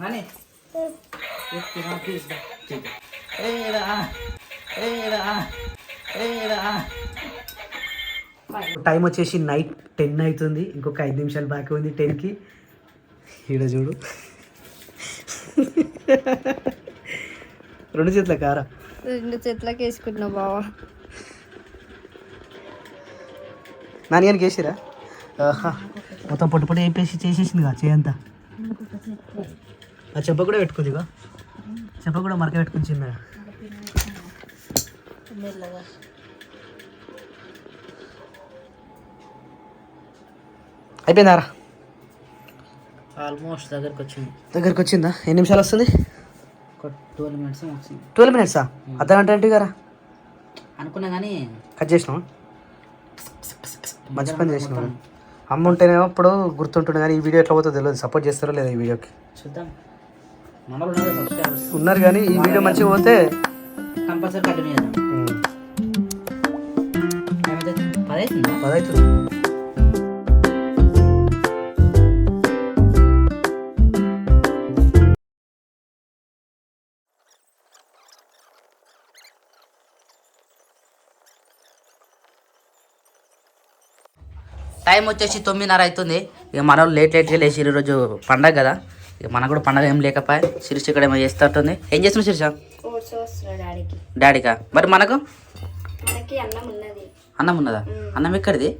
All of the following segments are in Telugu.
నాని టైం వచ్చేసి నైట్ టెన్ అవుతుంది. ఇంకొక ఐదు నిమిషాలు బాకీ ఉంది టెన్కి ఈడ చూడు. రెండు చేతుల కారా? రెండు చేతులకి వేసుకుంటున్నావు బావా. నాన్నగారికి వేసిరా? మొత్తం పొట్టు పొట్టు వేపేసి చేసేసిందిగా చేయంతా ఆ చెప్ప కూడా పెట్టుకుందిగా చెప్ప కూడా మరక పెట్టుకుని చిన్నగా. అయిపోయిందారా? ఆల్మోస్ట్ దగ్గరకు వచ్చింది. దగ్గరికి వచ్చిందా? ఎన్ని నిమిషాలు వస్తుంది? ట్వెల్వ్ మినిట్స్ వచ్చింది. ట్వెల్వ్ మినిట్సా? ఏంటి గారా? అనుకున్నా కానీ కట్ చేసినావా? మంచి పని చేసినావు. అమ్మ ఉంటేనేమో ఇప్పుడు గుర్తుంటుంది కానీ ఈ వీడియో ఎట్లా పోతుందో తెలియదు సపోర్ట్ చేస్తారో లేదా ఈ వీడియోకి? చూద్దాం. ఉన్నారు కానీ ఈ వీడియో మంచిగా పోతే కంపల్సరీ కంటిన్యూ చేద్దాం. టైం వచ్చేసి తొమ్మిదిన్నర అవుతుంది. ఇక మన లేట్ లేట్గా లేచి ఈరోజు పండగ కదా. ఇక మనకు కూడా పండగ ఏం లేకపోయా శిరీష ఇక్కడ ఏమో చేస్తుంటుంది ఏం చేస్తున్నావు శిరీష? డాడీకి. మరి మనకు? అన్నం ఉన్నది. అన్నం ఉన్నదా? అన్నం ఎక్కడిది?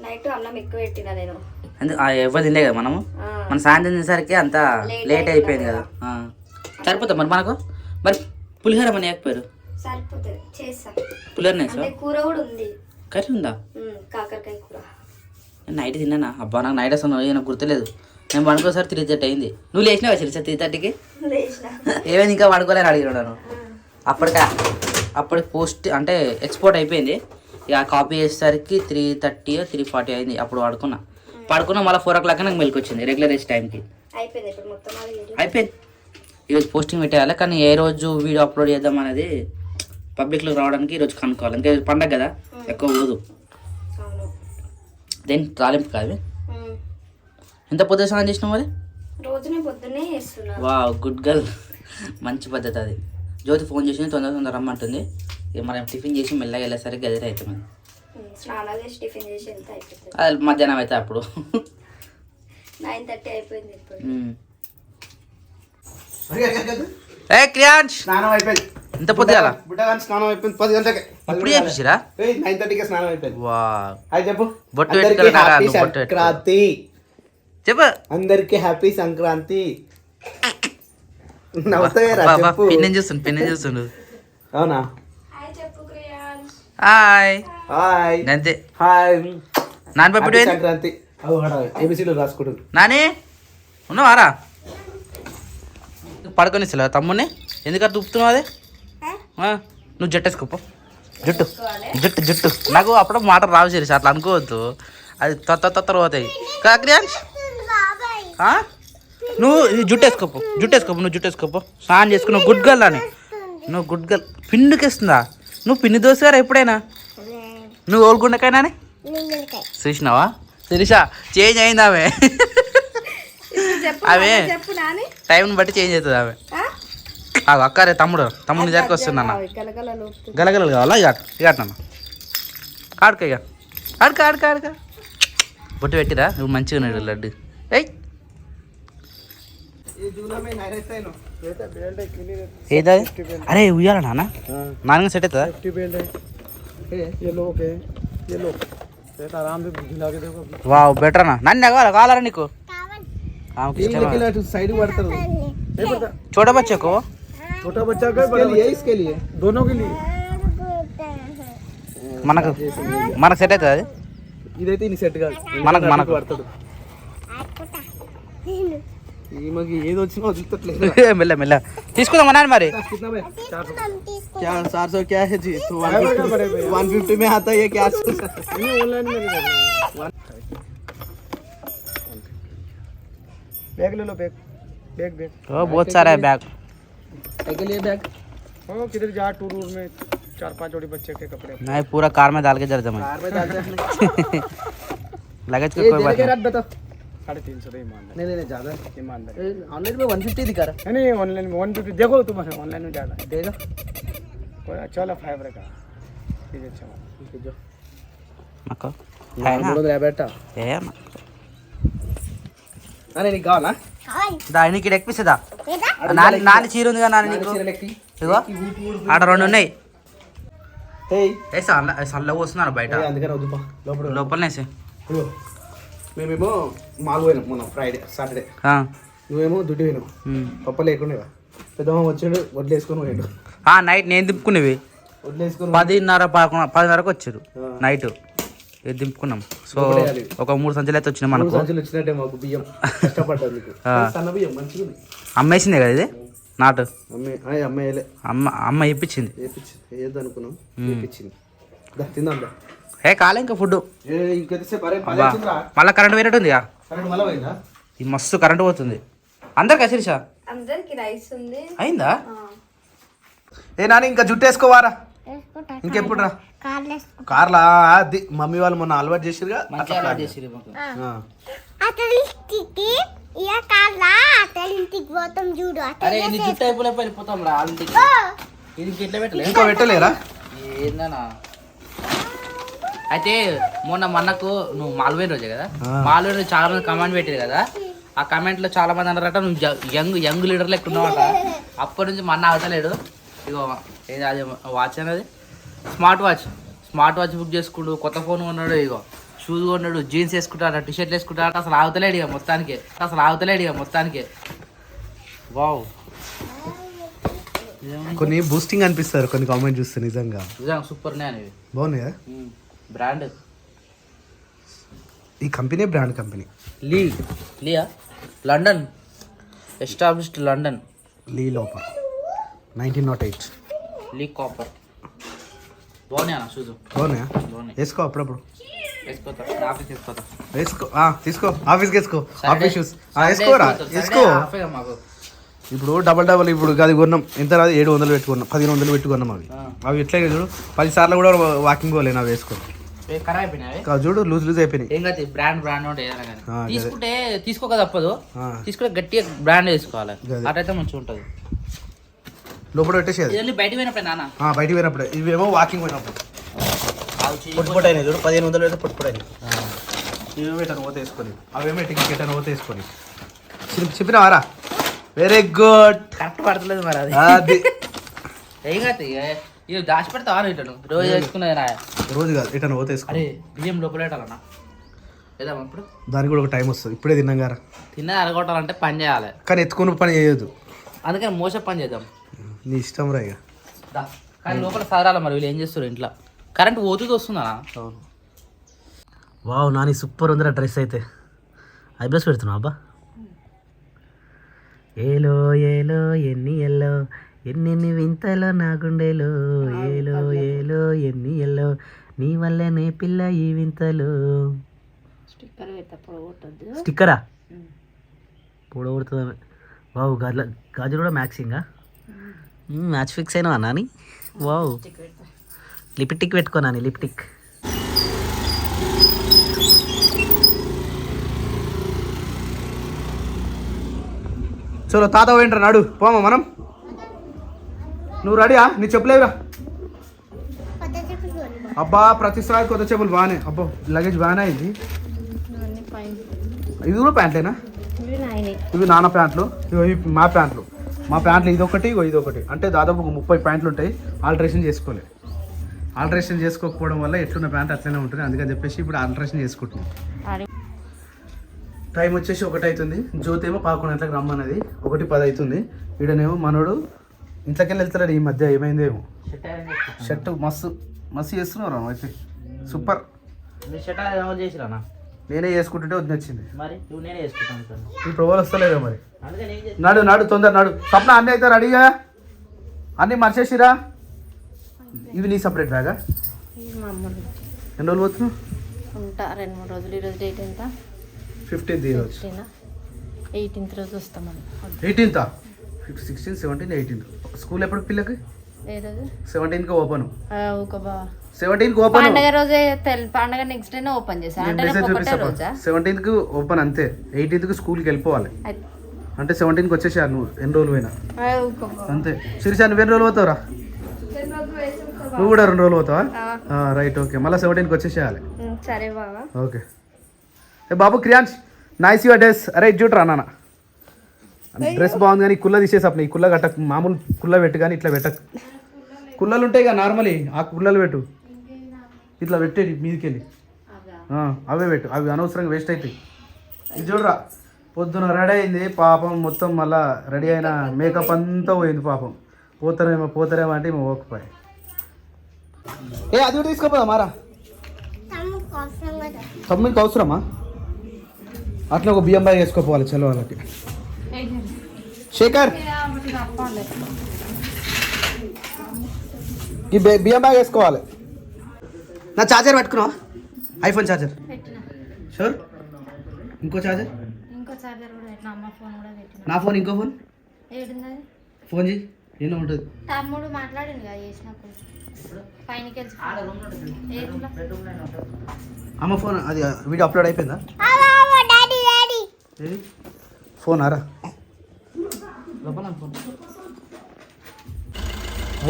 నైట్ అన్నం ఎక్కువ పెట్టిన నేను. ఎందు- ఆ, ఎవ్వరు తినలే కదా మనము? మన సాయంత్రం తినేసరికి అంత లేట్ అయిపోయింది కదా. సరిపోతా మరి మనకు? మరి పులిహోర మన చేస్తా. పులిహోర కూర కూడా ఉంది. కర్రీ ఉందా? కాకరకాయ కూర. నైట్ తిన్నానా? అబ్బా నాకు నైట్ అసలు గుర్తులేదు. నేను పడుకోసారి త్రీ థర్టీ అయింది. నువ్వు లేచినావా శిరీష త్రీ థర్టీకి ఏమైంది ఇంకా పడుకోలేని అడిగినాను అప్పటికి అప్పటికి పోస్ట్ అంటే ఎక్స్పోర్ట్ అయిపోయింది. ఇక కాపీ చేసేసరికి త్రీ థర్టీ త్రీ ఫార్టీ అయింది. అప్పుడు పడుకున్నా. పడుకున్నా మళ్ళీ ఫోర్ ఓ క్లాక్ నాకు మెలకు వచ్చింది రెగ్యులర్ రేస్ టైంకి అయిపోయింది ఈరోజు పోస్టింగ్ పెట్టేయాలి. కానీ ఏ రోజు వీడియో అప్లోడ్ చేద్దాం అనేది పబ్లిక్లో రావడానికి ఈరోజు కనుక్కోవాలి. ఇంకా పండగ కదా ఎక్కువ పోదు దేని తాలింపు కాదు. ఎంత పొద్దు స్నానం చేసినావు మరి? రోజునే పొద్దున్నే చేస్తున్నా. వా గుడ్ గర్ల్. మంచి పద్ధతి అది. జ్యోతి ఫోన్ చేసి తొందర తొందర రమ్మంటుంది. ఇక మనం టిఫిన్ చేసి మెల్లగా వెళ్ళేసరికి గదిలో అవుతుంది. ఉమ్, స్నానాలు చేసి టిఫిన్ చేసి వెళ్తే అయిపోతుంది? అది మధ్యాహ్నం అయితే అప్పుడు. నైన్ థర్టీ అయిపోయింది ఇప్పుడు. ఏ స్నానం అయిపోయింది. ఇంత పొద్దుగాల బుట్టగాని స్నానం అయిపోయింది పది గంటలకి. అప్పుడు చేపించిరా నైన్ థర్టీకి స్నానం అయిపోయింది. వా అది చెప్పు. బొట్టు అందరికీ పెట్టుకోరా, హ్యాపీ నువ్వు బొట్టు పెట్టుకో. చెప్పు. అందరికి హ్యాపీ సంక్రాంతి. పిన్ని చూస్తుండు పిన్ని చూస్తుండు? అవునా? Hi hi. హాయ్. అంతే హాయ్. నాన్న పప్పిడు సంక్రాంతి. ఏబిసిలో రాసుకుంటుంది నాని ఉన్నావారా పడుకొని తమ్ముని ఎందుకు దుప్పుతున్నావు అది? నువ్వు జట్టు వేసుకోపో జుట్టు. జుట్టు జుట్టు. నాకు అప్పుడు మాట రావు చేసి అట్లా అనుకోవద్దు. అది తొత్త తొత్తర పోతాయి. కాక్రియాన్స్ నువ్వు ఇది జుట్టు వేసుకోపో జుట్టు వేసుకోపో నువ్వు జుట్టు వేసుకోపో స్నానం చేసుకుని నువ్వు గుడ్ గర్ల్ అని. నువ్వు గుడ్ గర్ల్. పిండికిస్తుందా? నువ్వు పిండి దోసారా ఎప్పుడైనా? నువ్వు ఓల్గుండకైనా అని? చూసినావా శిరీష చేంజ్ అయింది ఆమె. నాని. టైంని బట్టి చేంజ్ అవుతుంది ఆమె. ఆ? అక్కరే తమ్ముడు తమ్ముడిని దగ్గరికి వస్తుంది అన్న గలగలలు కావాలా? ఇక ఇక అట్లా ఆడుక ఇక ఆడుక ఆడుక ఆడుక. బొట్టు పెట్టిరా? నువ్వు మంచిగా ఉన్నాడు లడ్డు. ఏయ్! ఏదా అరే ఉయ్యాల నాన్న నాన్న సెట్ అవుతుందా येलो ओके येलो आराम से गिला के देखो వావ్ బెటర్ అన్న నన్ను కావాలా కావాలా నీకు ఆమెకి ఇష్టమా? साइड पड़ता छोटा बच्चे को छोटा बच्चा का बड़ा लिए इसके लिए दोनों के लिए మనకు మనకు సెట్ అవుతుంది అది ఇదైతే ఇన్ని సెట్ కాదు మనకు మనకు పడతాడు మెల్ల మెల్ల తీసుకుందాం అన్నాను మరి कितना में चार सौ क्या चार सौ क्या है जी तो वन फिफ्टी में आता है ये क्या ऑनलाइन में बैग ले लो बैग बैग बैग ओ बहुत सारा है बैग के लिए बैग हाँ किधर जा टूर वूर में चार पांच जोड़ी बच्चे के कपड़े नहीं पूरा कार में डाल के जर जमा कार में डालते हैं लगेज का ये कोई देने बात के नहीं रात बताओ साढ़े तीन सौ ईमान नहीं नहीं नहीं ज़्यादा ईमानदार ऑनलाइन में वन फिफ्टी दिखा रहा नहीं ऑनलाइन में वन फिफ्टी देखो तुम्हारे ऑनलाइन में ज़्यादा है देगा कोई अच्छा वाला फाइबर का ठीक है अच्छा वाला। ठीक है जो నాకు మూడు వందల యాభై అట్ట ఏ అరే నీకు కావాలా దా నీకు ఇక్కడ ఎక్కిస్తుందా నాని నాని చీర ఉంది కదా నాని నీకు చీరలు ఎక్కి ఇగో ఆడ రెండు ఉన్నాయి ఏయ్ ఏ సల్ల సల్ల వస్తున్నారు బయట ఏయ్, మేమేమో మాల్ పోయినాం మొన్న ఫ్రైడే సాటర్డే నువ్వేమో దుడ్డు పోయినావు. పప్ప లేకుండా పెద్దమ్మ వచ్చాడు వడ్లేసుకొని పోయాడు. ఆ, నైట్ నేను దింపుకునేవి. వడ్లేసుకొని పదిన్నర పదకొండు పదిన్నరకు వచ్చారు. నైట్. దింపుకున్నాం. సో. ఒక మూడు సంచులు అయితే వచ్చినాయి మనకు. సంచులు వచ్చినట్టే మాకు బియ్యం. సన్న బియ్యం మంచిగా అమ్మేసిందే కదా ఇది? నాటు. అమ్మ అమ్మ ఇప్పించింది. వేపించింది. వేయద్దు అనుకున్నాం. వేపించింది. దా తిందాం ఏ కాలే ఇంకా ఫుడ్ మళ్ళీ కరెంట్ వేరేట్టు ఉందిగా ఈ మస్తు కరెంట్ పోతుంది. అందరికి అసిరిషా అయిందా? ఏ నాని ఇంకా జుట్టు వేసుకోవారా? ఇంకెప్పుడు రా కార్లా అది మమ్మీ వాళ్ళు మొన్న అలవాటు చేసిరుగా అలవాటు చేసిర్రు మాకు. ఆ. అతలికి ఇక కాళ్ళ అతలింటికి పోతాం చూడు అరే నీ అయితే మొన్న మన్నకు నువ్వు మాల్వేన్ రోజే కదా. మాల్వేన్ రోజు చాలా మంది కమెంట్ పెట్టారు కదా? ఆ కమెంట్లో చాలా మంది అన్నారట నువ్వు యంగ్ యంగ్ లీడర్ లెక్క ఉన్నావట అప్పటి నుంచి మన్న అవతలేడు ఇగో ఏది అది వాచ్ అనేది? Smart watch smart watch book చేసుకుంటూ కొత్త ఫోన్ కొన్నాడు ఇగో. షూస్ కొన్నాడు జీన్స్ వేసుకుంటాడు టీ షర్ట్లు వేసుకుంటాడు అసలు ఆగుతలేడు ఇక మొత్తానికి. అసలు ఆగుతలేడు ఇక మొత్తానికి. వావ్ కొన్ని బూస్టింగ్ అనిపిస్తారు కొన్ని కామెంట్ చూస్తే నిజంగా. నిజంగా సూపర్ నే అనేవి బాగున్నాయి బ్రాండ్. ఈ company brand company. Lee Liya? London. Established London Lee Cooper nineteen naught eight. Lee Cooper. బాగున్నాయి? షూస్ వేసుకో అప్పుడప్పుడు. వేసుకో. తీసుకో. ఆఫీస్కి వేసుకో. ఆఫీస్ షూస్ వేసుకోరా? వేసుకో. ఇప్పుడు డబల్ డబల్ ఇప్పుడు అది కొన్నాం. ఎంత రాదు? ఏడు వందలు పెట్టుకున్నాం. పదిహేను వందలు పెట్టుకున్నాం అవి. అవి ఎట్లా చూడు? పది సార్లు కూడా వాకింగ్ పోలేను అవి వేసుకో. చూడు లూజ్ లూజ్ అయిపోయినాయి. ఏం కాదు బ్రాండ్ బ్రాండ్ ఉంటే ఏదైనా కానీ. ఆ, గదే. తీసుకుంటే తీసుకోక తప్పదు. తీసుకుంటే గట్టిగా బ్రాండ్ వేసుకోవాలి. గదే. అటైతే మంచిగా ఉంటుంది. లోపల పెట్టేసేది బయట పోయినప్పుడు నాన్న. ఆ, బయటికి పోయినప్పుడు. ఇవేమో వాకింగ్ పోయినప్పుడు. పొట్టు పొట్టు అయినాయి. చూడు పదిహేను వందలు అయితే పొట్టు పొట్టు అయినాయి. ఇవి పెట్టాను ఓత వేసుకొని. అవేమో టికెట్ పెట్టాను ఓత వేసుకొని. చెప్పి- చెప్పినావారా వెరీ గుడ్ కరెక్ట్ పడతలేదు మరి అది. ఏం కాదు ఇక- ఇవి దాచి పెడతావా ఇట్లా రోజు వేసుకునేది నా రోజు కాదు రిటర్న్ ఓత వేసుకో. అరే బియ్యం లోపల పెట్టాలన్నా. లేదా ఇప్పుడు? దానికి కూడా ఒక టైం వస్తుంది. ఇప్పుడే తిన్నాం గారా? తిన్నది అరగొట్టాలంటే పని చేయాలి. కానీ ఎత్తుకుని పని చేయొద్దు. అందుకని మోస పని చేద్దాం. నీ ఇష్టం రా ఇక దా. కానీ లోపల సారాలి మరి వీళ్ళు ఏం చేస్తారు ఇంట్లో? కరెంట్ పోతుంది వస్తుందా అవును. వావ్ నాని సూపర్ ఉందిరా డ్రెస్ అయితే. ఐబ్రోస్ పెడుతున్నావు అబ్బా? ఏలో ఏలో ఎన్ని ఎల్లో ఎన్నెన్ని వింతలో నా గుండెలో ఏలో ఏలో ఎన్ని ఎల్లో నీ వల్లనే పిల్ల ఈ వింతలు. స్టిక్కర్ స్టిక్కరా? పొడగొడుతుంది వావ్ గాజుల గాజులు కూడా మ్యాక్సింగా మ్యాచ్ ఫిక్స్ అయినా నాని? వావ్. లిప్టిక్ పెట్టుకో నాని లిప్టిక్ చలో తాత పోయింటారు నాడు. పోమా మనం? నువ్వు రెడీయా? నీ చెప్పలేవురా. అబ్బా ప్రతిసారి కొత్త చెప్పులు బాగానే అబ్బా లగేజ్ బాగానే అయింది. ఇది కూడా ప్యాంట్లేనా ఇవి నాన్న ప్యాంట్లు ఇవి మా ప్యాంట్లు. మా ప్యాంట్లు ఇది ఒకటి ఇగో ఇది ఒకటి అంటే దాదాపు ఒక ముప్పై ప్యాంట్లు ఉంటాయి. ఆల్టరేషన్ చేసుకోలే. ఆల్టరేషన్ చేసుకోకపోవడం వల్ల ఎట్లున్న ప్యాంట్ అట్లనే ఉంటుంది. అందుకని చెప్పేసి ఇప్పుడు ఆల్టరేషన్ చేసుకుంటున్నాం. టైం వచ్చేసి ఒకటి అవుతుంది జ్యోతి ఏమో పదకొండు గంటలకు రమ్మన్నది. ఒకటి పది అవుతుంది ఈడనేమో మనోడు ఇంట్లోకెళ్ళి వెళ్తాడు ఈ మధ్య ఏమైందేమో. షర్ట్ మస్తు మస్తు చేస్తున్నారు అయితే సూపర్. నేనే చేసుకుంటుంటే వద్దు నచ్చింది. ఇప్పుడు ఎవరు వస్తలేదో మరి? నడు నడు తొందర నడు. స్వప్న అన్నీ అయితే రెడీగా అన్నీ మర్చేసిరా? ఇవి నీ సపరేట్ బ్యాగా ఎన్ని రోజులు పోతున్నావు? ఉంటా రెండు మూడు రోజులు. ఈరోజు డేట్ ఎంత? ఫిఫ్టీన్త్ ఈరోజు ఫిఫ్టీన్ ఎయిటీన్త్ రోజు వస్తామని. Eighteenth fifth sixteen seventeen eighteenth school ఎప్పుడు పిల్లకి? ఏ రోజు సెవెంటీన్కి ఓపెన్. బా సెవెంటీన్కి ఓపెన్. పండగ రోజే పండగ నెక్స్ట్ డేనే ఓపెన్ చేసా. రోజా? సెవెంటీన్కి ఓపెన్ అంతే. ఎయిటీన్త్కి స్కూల్కి వెళ్ళిపోవాలి. అయితే, అంటే సెవెంటీన్కి వచ్చేసారు నువ్వు ఎన్ని రోజులు పోయినా. అంతే. శిరీష నువ్వు ఎన్ని రోజులు పోతావురా? నువ్వు కూడా రెండు రోజులు పోతావా? Right okay. మళ్ళీ సెవెంటీన్కి వచ్చేసేయాలి. సరే బావా. ఓకే. ఏ బాబు క్రియాన్స్ నైస్ యువర్ డ్రెస్ అరే ఇది చూడరా నాన్న. డ్రెస్ బాగుంది కానీ కుల్ల తీసేసి అప్పుడు ఈ కుల్ల కట్టకు మామూలు కుల్ల పెట్టు కానీ ఇట్లా పెట్టకు. కుల్లలు ఉంటాయి కదా నార్మలీ ఆ కుల్లలు పెట్టు. ఇట్లా పెట్టేది మీదికెళ్ళి. అవే పెట్టు. అవి అనవసరంగా వేస్ట్ అవుతాయి ఇది చూడరా పొద్దున రెడీ అయింది పాపం మొత్తం మళ్ళా రెడీ అయిన మేకప్ అంతా పోయింది పాపం. పోతారేమో పోతారేమో అంటే మేము ఓకపోయి ఏ అది కూడా తీసుకోపోదా మారా. తమ్ముడు తమ్మునికి అవసరమా? అట్లా ఒక బియ్యం బాగా వేసుకోపోవాలి చలో వాళ్ళకి. శేఖర్. ఈ బియ్యం బ్యాగ్ వేసుకోవాలి. నా ఛార్జర్ పెట్టుకున్నావా? IPhone charger sure? ఇంకో ఛార్జర్ ఇంకో చార్జర్ కూడా పెట్టిన అమ్మ ఫోన్ కూడా పెట్టిన. నా ఫోన్ ఇంకో ఫోన్? ఫోన్ చేయి ఏమో ఉంటుంది. తమ్ముడు కదా చేసినప్పుడు. రూమ్లో? అమ్మ ఫోన్ అది వీడియో అప్లోడ్ అయిపోయిందా? ఫోన్ ఆరా?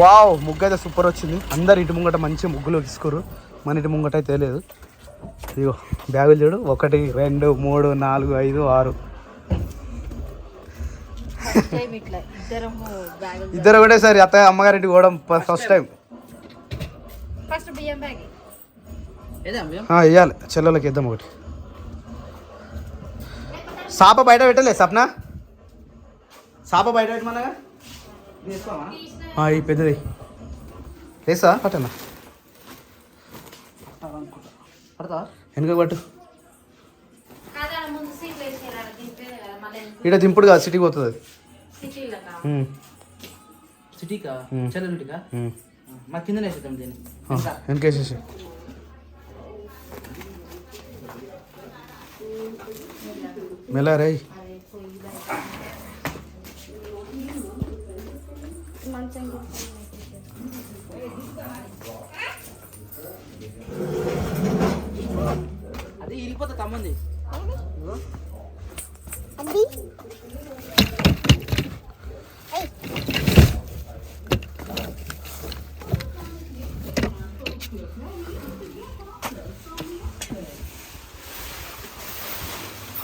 వావ్ ముగ్గు అయితే సూపర్ వచ్చింది. అందరు ఇటు ముంగట మంచిగా ముగ్గులు తీసుకోరు. మన ఇటు ముంగట అయితే లేదు. ఇగో బ్యాగులు చూడు. ఒకటి రెండు మూడు నాలుగు ఐదు ఆరు. ఇద్దరం ఒకటేసారి అత్తయ్య అమ్మగారింటికి పోవడం ఫస్ట్ టైం ఫస్ట్ బియ్యం బ్యాగ్. వేయాలి చెల్లెలకి ఇద్దాం ఒకటి. సాప బయట పెట్టలే సప్న? సాప బయట పెట్టమనగా ఈ పెద్దది. వేసా పట్టనా వెనుక పట్టు. ఇక్కడ దింపుడు కాదు సిటీకి పోతుంది. అది సిటీకా. మా కింద వేసేద్దాం దీన్ని. మెల్ల అది ఇరిగిపోతా తమ్మంది. అది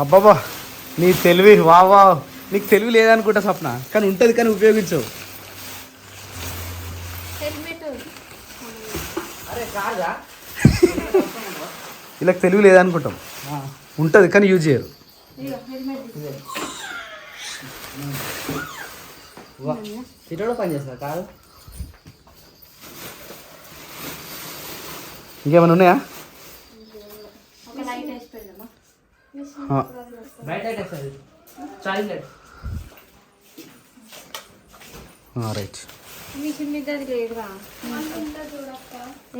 అబ్బాబా నీ తెలివి వా వా నీకు తెలివి లేదనుకుంటా స్వప్న కానీ ఉంటుంది కానీ ఉపయోగించవు హెల్మెట్ అరే కాదా ఇలా తెలివి లేదనుకుంటాం. ఉంటుంది కానీ యూజ్ చేయరు. ఇంకేమైనా ఉన్నాయా? రైట్. మిషన్ మీద అది లేదురా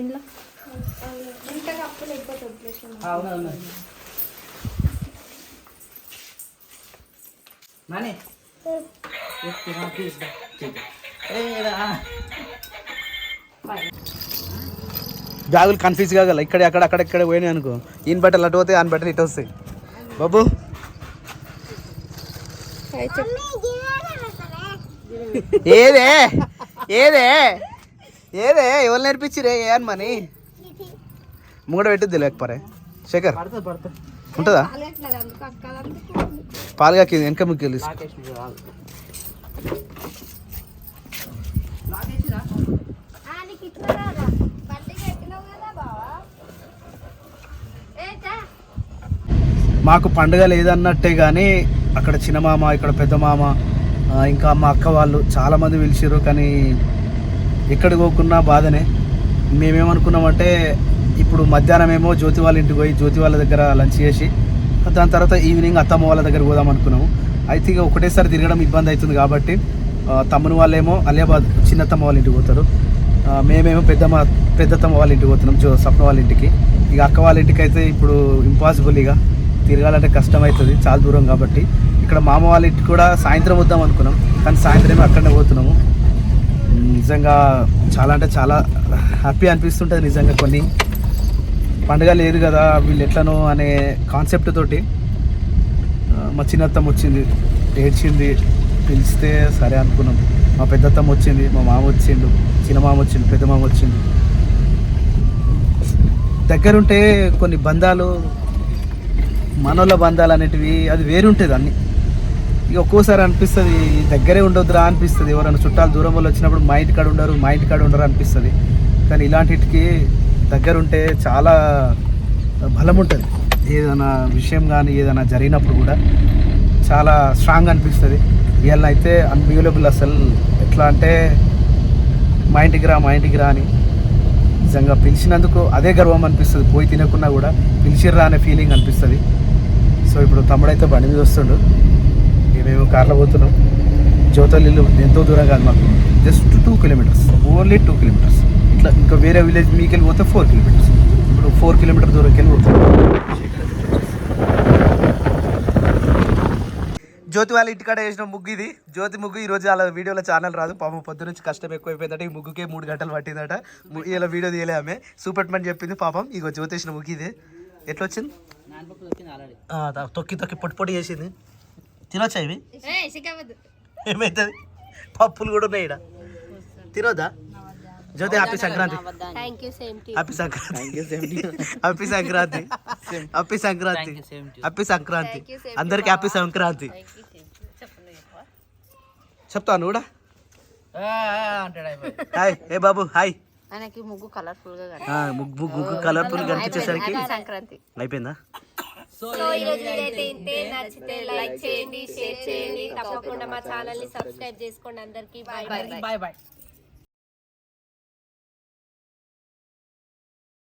ఇంట్లో నాని బ్యాగులు కన్ఫ్యూజ్ కాగల ఇక్కడ అక్కడ అక్కడ ఇక్కడ పోయినాయి అనుకో. ఈయన బట్టలు అటు పోతాయి ఆయన బట్టలు ఇటు వస్తాయి. బాబు. ఏదే? ఏదే? ఏదే? ఎవరు నేర్పించిరే ఏ అని మని ముంగడ పెట్టిద్ది లేకపోరే శేఖర్. ఉంటుందా? పాలుగాకి వెనక చా మాకు పండుగ లేదన్నట్టే కానీ అక్కడ చిన్న మామ ఇక్కడ పెద్ద మామ ఇంకా మా అక్క వాళ్ళు చాలామంది పిలిచారు కానీ ఎక్కడికి పోకున్నా బాధనే. మేమేమనుకున్నామంటే ఇప్పుడు మధ్యాహ్నం ఏమో జ్యోతి వాళ్ళ ఇంటికి పోయి జ్యోతి వాళ్ళ దగ్గర లంచ్ చేసి దాని తర్వాత ఈవినింగ్ అత్తమ్మ వాళ్ళ దగ్గర పోదాం అనుకున్నాము అయితే ఇక ఒకటేసారి తిరగడం ఇబ్బంది అవుతుంది కాబట్టి తమ్ముని వాళ్ళేమో అలియాబాద్ చిన్నత్తమ్మ వాళ్ళ ఇంటికి పోతారు. మేమేమో పెద్దమ్మ పెద్దత్తమ్మ వాళ్ళ ఇంటికి పోతున్నాం జో సప్న వాళ్ళ ఇంటికి. ఇక అక్క వాళ్ళ ఇంటికి అయితే ఇప్పుడు ఇంపాసిబుల్ ఇక. తిరగాలంటే కష్టం అవుతుంది చాలా దూరం కాబట్టి. ఇక్కడ మామ వాళ్ళ ఇంటికి కూడా సాయంత్రం వద్దాం అనుకున్నాం. కానీ సాయంత్రమే అక్కడనే పోతున్నాము. నిజంగా చాలా అంటే చాలా హ్యాపీ అనిపిస్తుంటుంది నిజంగా కొన్ని. పండుగ లేదు కదా వీళ్ళు ఎట్లనో అనే కాన్సెప్ట్ తోటి. మా చిన్నత్తమ్మ వచ్చింది ఏడ్చింది పిలిస్తే సరే అనుకున్నాం. మా పెద్దత్తమ్మ వచ్చింది మా మామ వచ్చిండు చిన్న మామ వచ్చిండు పెద్ద మామ వచ్చిండు. దగ్గరుంటే కొన్ని బంధాలు మనోళ్ళ బంధాలు అనేటివి అది వేరుంటుంది అన్ని. ఇక ఒక్కోసారి అనిపిస్తుంది దగ్గరే ఉండొద్దురా అనిపిస్తుంది. ఎవరైనా చుట్టాలు దూరం వల్ల వచ్చినప్పుడు మా ఇంటి కాడ ఉండరు మా ఇంటి కాడ ఉండరు అనిపిస్తుంది. కానీ ఇలాంటికి దగ్గర ఉంటే చాలా బలం ఉంటుంది. ఏదైనా విషయం కానీ ఏదైనా జరిగినప్పుడు కూడా చాలా స్ట్రాంగ్ అనిపిస్తుంది. వీళ్ళని అయితే అన్బియలబుల్ అసలు. ఎట్లా అంటే మా ఇంటికి రా మా ఇంటికి రా అని నిజంగా పిలిచినందుకు అదే గర్వం అనిపిస్తుంది. పోయి తినకున్నా కూడా పిలిచిర్రా అనే ఫీలింగ్ అనిపిస్తుంది. సో ఇప్పుడు తమ్ముడైతే బండి మీద వస్తుండు. మేము కార్లో పోతున్నాం. జ్యోతల్ ఇల్లు ఎంతో దూరం కాదు మాకు. Just two kilometres only two kilometres ఇట్లా ఇంకా వేరే విలేజ్ మీకు వెళ్ళి పోతే ఫోర్ కిలోమీటర్స్ ఇప్పుడు ఫోర్ కిలోమీటర్ దూరంకి వెళ్ళి పోతాం. జ్యోతి వాళ్ళ ఇంటికాడ వేసిన ముగ్గు ఇది. జ్యోతి ముగ్గు ఈ రోజు వాళ్ళ వీడియోలో ఛానల్ రాదు. పాపం పొద్దు నుంచి కష్టం ఎక్కువైపోయిందట. ఈ ముగ్గుకే మూడు గంటలు పట్టిందట. ఇలా వీడియో తీయలే ఆమె. సూపెట్టమని చెప్పింది పాపం. ఇగో జ్యోతి వేసిన ముగ్గు ఇది. ఎట్లా వచ్చింది? తొక్కి తొక్కి పొట్టి పొట్టి చేసింది. తినొచ్చా ఇవి? ఏమవుతుంది పప్పులు కూడా ఉన్నాయి ఇక్కడ తినొద్దా? Jyothi happy Sankranti. Happy Sankranti. Happy Sankranti. Happy Sankranti. Happy Sankranti. అందరికి హ్యాపీ సంక్రాంతి. చెప్తాను కూడా? హాయ్ ఏ బాబు హాయ్. ముగ్గు కలర్ఫుల్గా ఆ, ముగ్గు ముగ్గు ముగ్గు కలర్ఫుల్ కనిపించేసరికి సంక్రాంతి. అయిపోయిందా? సో ఈ రోజు వీడైతే ఇంతే. నచ్చితే లైక్ చేయండి షేర్ చేయండి. తప్పకుండా మా ఛానల్ని సబ్స్క్రైబ్ చేసుకోండి అందరికి. Bye bye bye bye